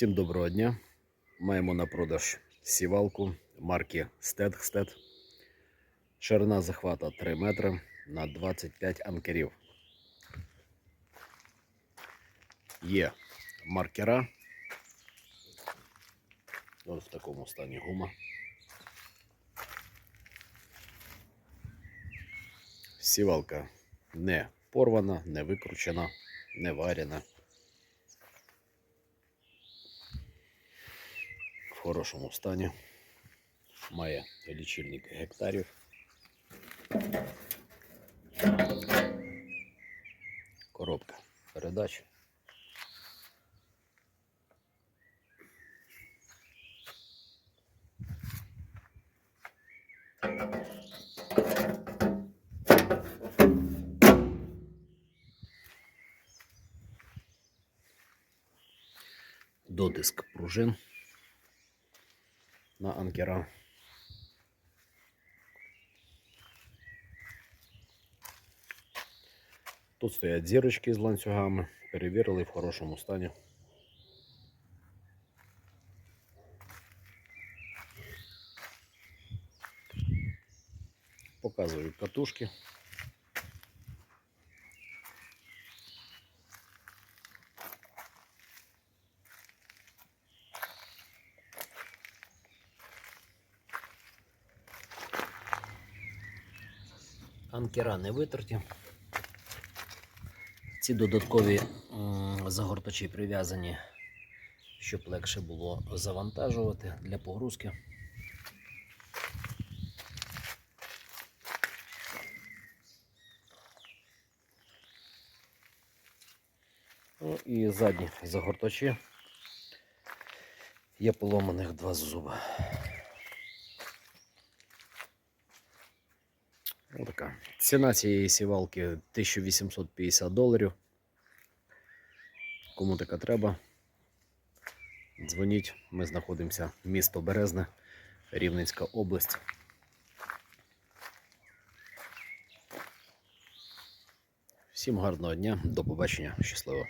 Всім доброго дня. Маємо на продаж сівалку марки Стедхстед. Ширина захвата 3 метри на 25 анкерів. Є маркера. Ось в такому стані гума. Сівалка не порвана, не викручена, не варена. Хорошому стані. Має лічильник гектарів. Коробка передач. Дотиск пружин на анкера. Тут стоять зірочки з ланцюгами, перевірили в хорошому стані. Показую катушки. Анкера не витерті. Ці додаткові м, загортачі прив'язані, щоб легше було завантажувати для погрузки. Ну і задні загортачі. Є поломаних два зуба. Ось така. Ціна цієї сівалки 1850 доларів. Кому така треба, дзвоніть. Ми знаходимося місто Березне, Рівненська область. Всім гарного дня, до побачення, щасливо.